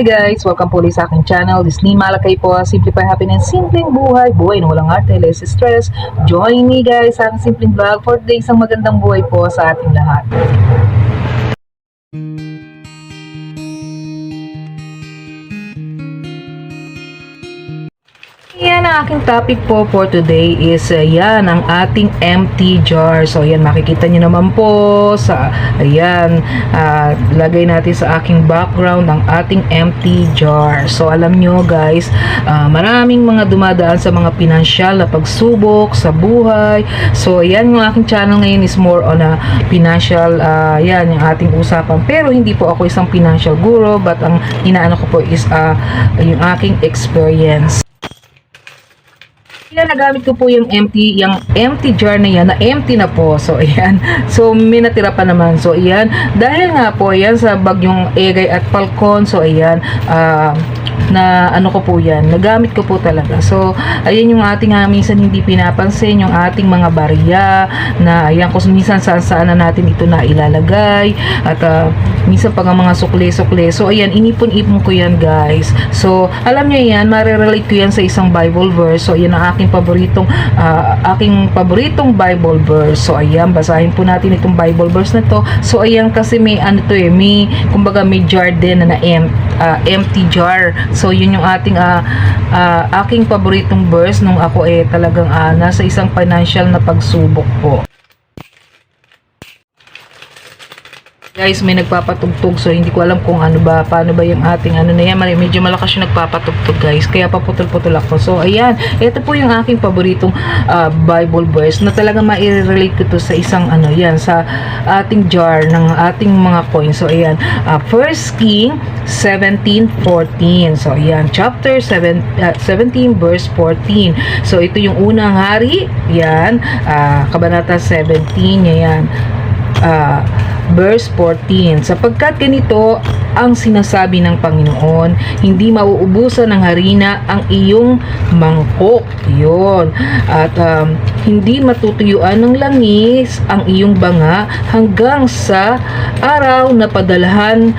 Hi guys! Welcome po ulit sa aking channel. This ni Malakay po. Simplify Happiness. Simpleng buhay. Buhay na walang arte, less stress. Join me guys sa aking simpleng vlog for today isang magandang buhay po sa ating lahat. Yan ang aking topic po for today is uh, yan ang ating empty jar. So yan makikita niyo naman po sa ayan ah, lagay natin sa aking background ang ating empty jar. So alam nyo guys, ah, maraming mga dumadaan sa mga pinansyal na pagsubok sa buhay. So yan yung aking channel ngayon is more on a financial ah, yan yung ating usapan. Pero hindi po ako isang financial guru but ang inaano ko po is ah, yung aking experience. Kaya nagamit ko po yung empty, yung empty jar na yan, na empty na po. So, ayan. So, may natira pa naman. So, ayan. Dahil nga po, ayan, sa bagyong Egay at Falcon. So, ayan. ah, na ano ko po yan, nagamit ko po talaga. So, ayan yung ating uh, minsan hindi pinapansin, yung ating mga barya, na ayan kung minsan saan saan na natin ito na ilalagay, at ah, minsan pag ang mga sukle-sukle. So, ayan, inipon-ipon ko yan guys. So, alam nyo yan, marirelate ko yan sa isang Bible verse. So, ayan ang aking paboritong, ah, aking paboritong Bible verse. So, ayan, basahin po natin itong Bible verse na to. So, ayan kasi may ano to eh, may, kumbaga may jar din na, na ah, empty jar. So, yun yung ating ah, ah, aking paboritong verse nung ako eh talagang ah, nasa isang financial na pagsubok po. Guys, may nagpapatugtog so hindi ko alam kung ano ba, paano ba yung ating ano na yan. Medyo malakas yung nagpapatugtog guys. Kaya paputol-putol ako. So, ayan. Ito po yung aking paboritong ah, Bible verse na talaga ma-relate ko to sa isang ano yan, sa ating jar ng ating mga coins. So, ayan. Ah, First King 17:14. So, ayan. Chapter 7, ah, 17 verse 14. So, ito yung unang hari. Yan. Ah, Kabanata 17. Yan. Ah, verse 14 sapagkat ganito ang sinasabi ng Panginoon hindi mauubusan ng harina ang iyong mangkok. Yon at um, hindi matutuyuan ng langis ang iyong banga hanggang sa araw na padalahan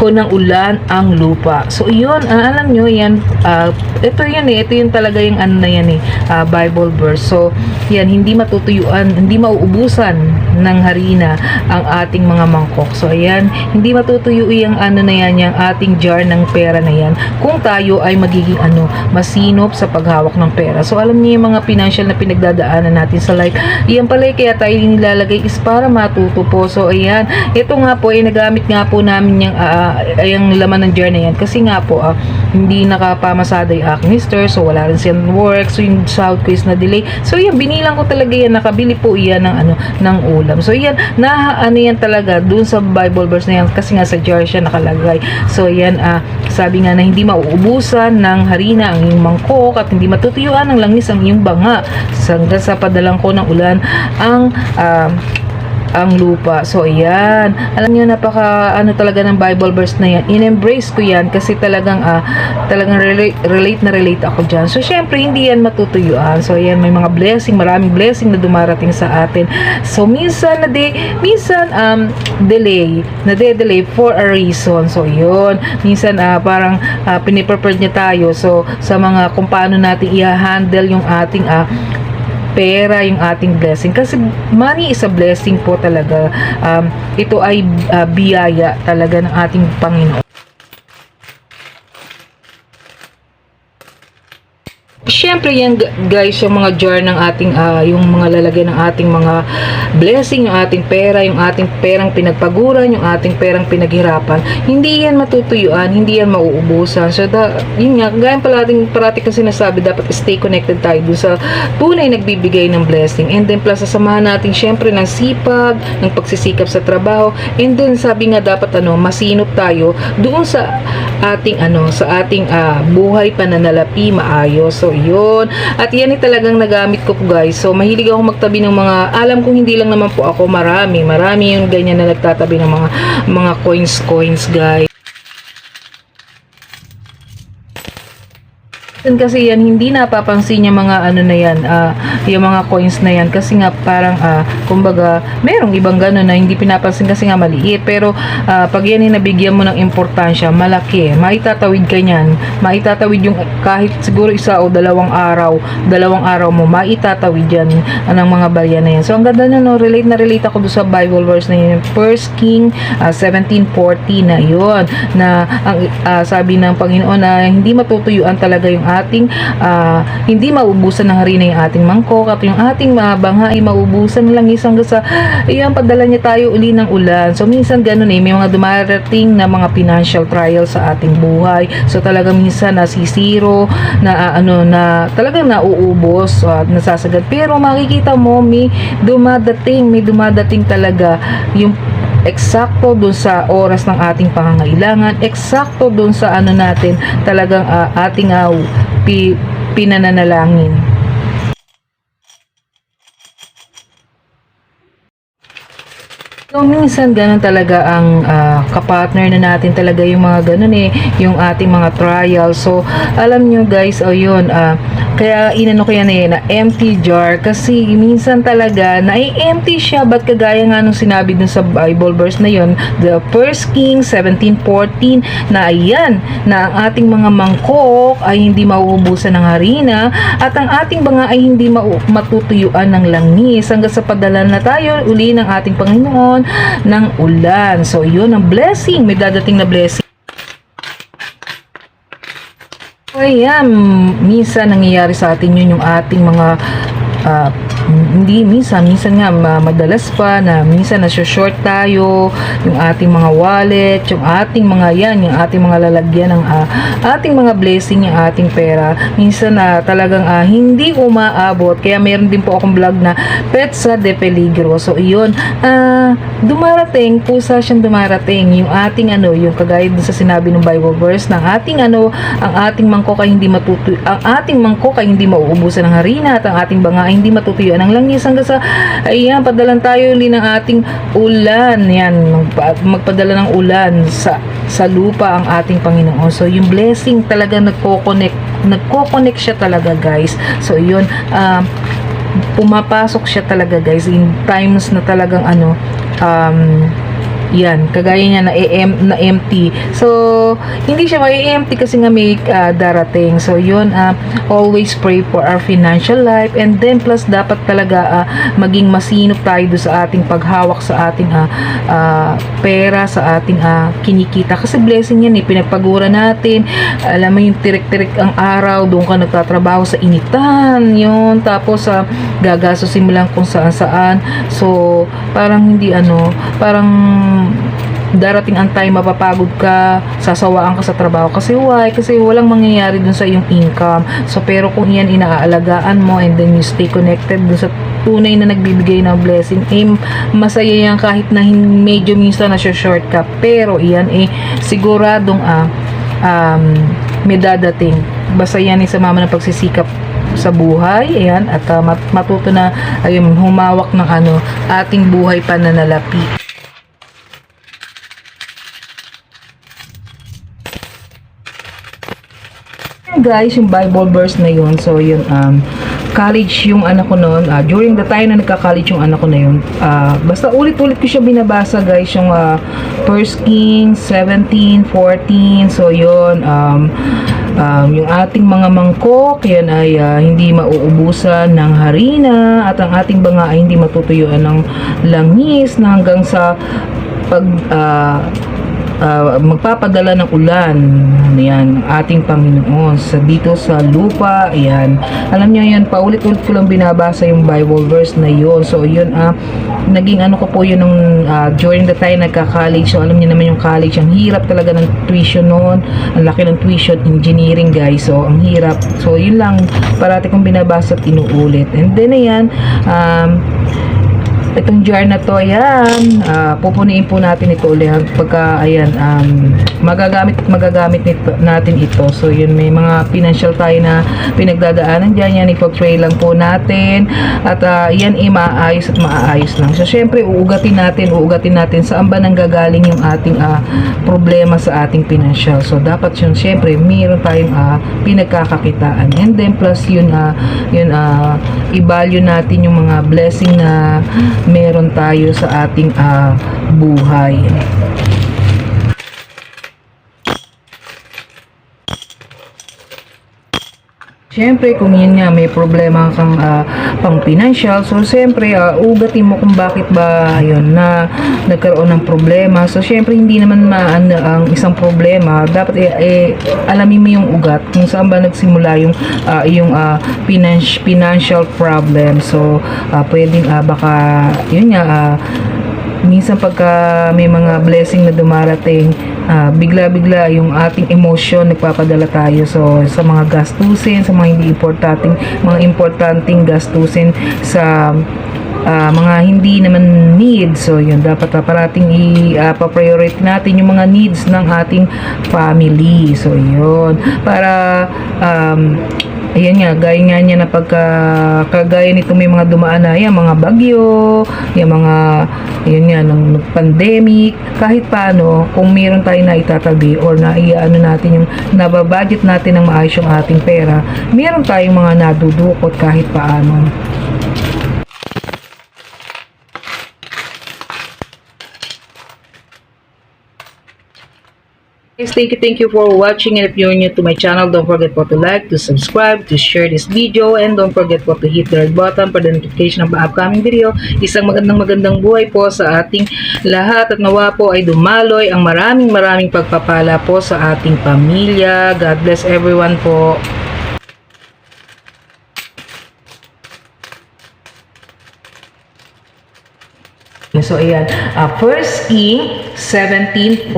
ko ng ulan ang lupa. So, yun, ah, alam nyo, yan, ah, ito yan eh, ito yung talaga yung ano na yan eh, ah, Bible verse. So, yan, hindi matutuyuan, hindi mauubusan ng harina ang ating mga mangkok. So, ayan, hindi matutuyo yung ano na yan, yung ating jar ng pera na yan, kung tayo ay magiging ano, masinop sa paghawak ng pera. So, alam niyo yung mga financial na pinagdadaanan natin sa life, yan pala eh, kaya tayo nilalagay is para matuto po. So, ayan, ito nga po, ay nagamit nga po namin yung, ah, yung laman ng jar na yan, kasi nga po, ah, hindi nakapamasada yung aking mister, so wala rin siyang work, so yung sahod ko na delay. So, yan, binilang ko talaga yan, nakabili po iyan ng ano, ng ulam. So, yan, na, ano yan talaga, dun sa Bible verse na yan, kasi nga sa jar siya nakalagay. So, yan, ah, sabi nga na hindi mauubusan ng harina ang iyong mangkok at hindi matutuyuan ng langis ang iyong banga. Hanggang sa padalang ko ng ulan ang ah, ang lupa. So, ayan. Alam niyo napaka ano talaga ng Bible verse na yan. In-embrace ko yan kasi talagang ah, talagang relate, relate na relate ako dyan. So, syempre, hindi yan matutuyuan. So, ayan, may mga blessing, maraming blessing na dumarating sa atin. So, minsan na de, minsan um, delay, na de-delay for a reason. So, yun. Minsan, ah, parang uh, piniprepared niya tayo. So, sa mga kung paano natin i-handle yung ating ah, pera yung ating blessing. Kasi money is a blessing po talaga. Um, ito ay uh, biyaya talaga ng ating Panginoon Siyempre yan gu- guys, yung mga jar ng ating, ah, yung mga lalagay ng ating mga blessing, yung ating pera, yung ating perang pinagpaguran, yung ating perang pinaghirapan, hindi yan matutuyuan, hindi yan mauubusan. So, da, yun nga, gaya pala ating parati ko sinasabi, dapat stay connected tayo dun sa tunay nagbibigay ng blessing. And then, plus, sasamahan natin syempre ng sipag, ng pagsisikap sa trabaho, and then, sabi nga dapat ano, masinop tayo doon sa ating ano, sa ating ah, buhay pananalapi maayos. So, yun. At yan ay talagang nagamit ko po guys. So, mahilig ako magtabi ng mga, alam kong hindi lang naman po ako, marami, marami yung ganyan na nagtatabi ng mga, mga coins, coins guys. Yun kasi yan, hindi napapansin yung mga ano na yan, ah, yung mga coins na yan. Kasi nga parang, ah, kumbaga, merong ibang gano'n na hindi pinapansin kasi nga maliit. Pero ah, pag yan yung nabigyan mo ng importansya, malaki. Maitatawid ka niyan. Maitatawid yung kahit siguro isa o dalawang araw, dalawang araw mo, maitatawid yan ng mga barya na yan. So ang ganda na no, relate na relate ako doon sa Bible verse na yun. First King ah, 1740 na yun. Na ang ah, sabi ng Panginoon na hindi matutuyuan talaga yung ating ah, hindi maubusan ng harina yung ating mangkok at yung ating mga bangha ay maubusan lang isang sa ayan padala niya tayo uli ng ulan. So minsan ganun eh may mga dumarating na mga financial trial sa ating buhay. So talaga minsan nasisiro na ah, ano na talagang nauubos at nasasagad. Pero makikita mo may dumadating may dumadating talaga yung eksakto dun sa oras ng ating pangangailangan, eksakto dun sa ano natin talagang ah, ating ah, pi, pinananalangin. So, minsan ganun talaga ang ah, kapartner na natin talaga yung mga ganun eh, yung ating mga trial. So, alam nyo guys, o yun, ah, kaya inano ko yan eh, na empty jar. Kasi minsan talaga, na-empty siya. Ba't kagaya nga nung sinabi dun sa Bible verse na yun, the First King 17.14, na ayan, na ang ating mga mangkok ay hindi mauubusan ng harina at ang ating mga ay hindi matutuyuan ng langis hanggang sa padala na tayo uli ng ating Panginoon ng ulan. So, yun ang blessing. May dadating na blessing. Ayan, minsan nangyayari sa atin yun yung ating mga ah, hindi minsan, minsan nga ma- madalas pa na minsan nasa-short tayo yung ating mga wallet, yung ating mga yan, yung ating mga lalagyan ng ah, ating mga blessing, yung ating pera. Minsan na talagang ah, hindi umaabot. Kaya meron din po akong vlog na Petsa de Peligro. So, iyon, ah, dumarating, pusa siyang dumarating. Yung ating ano, yung kagaya dun sa sinabi ng Bible verse ng ating ano, ang ating mangkok ay hindi matutuyo, ang ating mangkok ay hindi mauubusan ng harina at ang ating banga ay hindi matutuyuan ng langis hanggang sa ayan, padalan tayo uli ng ating ulan. Yan, magpa, magpadala ng ulan sa sa lupa ang ating Panginoon. So, yung blessing talaga nagko-connect, nagko-connect siya talaga, guys. So, yun, um, pumapasok siya talaga guys in times na talagang ano um, yan, kagaya niya na, AM, na empty. So, hindi siya may empty kasi nga may ah, darating. So, yun, ah, always pray for our financial life and then plus dapat talaga ah, maging masinop tayo sa ating paghawak sa ating ah, ah, pera, sa ating ah, kinikita. Kasi blessing yan eh, pinagpagura natin. Alam mo yung tirik-tirik ang araw, doon ka nagtatrabaho sa initan, yun. Tapos, ah, gagastusin mo lang kung saan-saan. So, parang hindi ano, parang darating ang time mapapagod ka, sasawaan ka sa trabaho kasi why? Kasi walang mangyayari dun sa iyong income. So pero kung iyan inaalagaan mo and then you stay connected dun sa tunay na nagbibigay ng blessing, eh masaya yan kahit na medyo minsan na short ka. Pero iyan eh siguradong ah, um, may dadating. Basta yan eh sa mama ng pagsisikap sa buhay, ayan, at mat- matuto na ayun, humawak ng ano, ating buhay pananalapi. Guys, yung Bible verse na yun. So, yun, um, college yung anak ko noon. ah, during the time na nagka-college yung anak ko na yun. ah, basta ulit-ulit ko siya binabasa, guys, yung uh, 1 Kings 17, 14. So, yun, um, um, yung ating mga mangkok, yan ay ah, hindi mauubusan ng harina at ang ating banga ay hindi matutuyuan ng langis na hanggang sa pag ah, ah, magpapadala ng ulan. Yan ng ating Panginoon sa dito sa lupa yan alam niyo yan paulit-ulit ko lang binabasa yung Bible verse na yun. So yun ah naging ano ko po yun nung ah, during the time nagka-college. So alam niyo naman yung college ang hirap talaga ng tuition noon. Ang laki ng tuition engineering guys. So ang hirap. So yun lang parati kong binabasa at inuulit. And then ayan um, itong jar na to, ayan, ah, pupuniin po natin ito ulit pagka, ayan, um, magagamit magagamit nito, natin ito. So, yun, may mga financial tayo na pinagdadaanan dyan. Yan, ipag-tray lang po natin. At ah, yan, ay maayos at maaayos lang. So, syempre, uugatin natin, uugatin natin saan ba nanggagaling yung ating ah, problema sa ating financial. So, dapat yun, syempre, mayroon tayong ah, pinagkakakitaan. And then, plus yun, ah, yun, ah, i-value natin yung mga blessing na meron tayo sa ating ah, buhay. Siyempre, kung yun nga, may problema kang ah, pang financial, so siyempre, ah, ugatin mo kung bakit ba, ayun, na nagkaroon ng problema. So, siyempre, hindi naman maan ang isang problema. Dapat, eh, eh, alamin mo yung ugat, kung saan ba nagsimula yung, ah, yung ah, finance, financial problem. So, ah, pwedeng, ah, baka, yun nga, ah, minsan pagka may mga blessing na dumarating, ah, bigla-bigla yung ating emosyon nagpapadala tayo so sa mga gastusin, sa mga hindi importanteng mga importanteng gastusin sa ah, mga hindi naman needs. So, yun, dapat uh, parating i-priority natin yung mga needs ng ating family. So, yun. Para, um, ayan nga, gaya nga niya na pagka, kagaya nito may mga dumaan na, yan, mga bagyo, yung mga, yun nga, ng pandemic, kahit paano, kung meron tayo na itatabi or na ano natin yung nababudget natin ng maayos yung ating pera, meron tayong mga nadudukot kahit paano. Guys, thank you, thank you for watching and if you're new to my channel, don't forget po to like, to subscribe, to share this video and don't forget po to hit the red button for the notification ng upcoming video. Isang magandang magandang buhay po sa ating lahat at nawa po ay dumaloy ang maraming maraming pagpapala po sa ating pamilya. God bless everyone po. So, ayan. Uh, First King 17.14.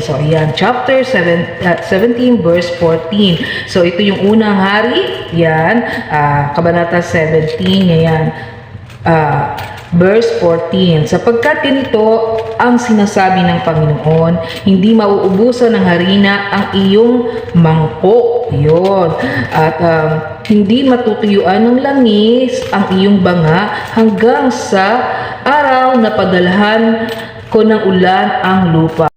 So, ayan. Chapter 7, uh, 17, verse 14. So, ito yung unang hari. Yan. Uh, Kabanata 17. Ayan. Uh, verse 14. Sapagkat ganito ang sinasabi ng Panginoon, hindi mauubusan ng harina ang iyong mangkok. Yun. At um, hindi matutuyuan ng langis ang iyong banga hanggang sa araw na padalhan ko ng ulan ang lupa.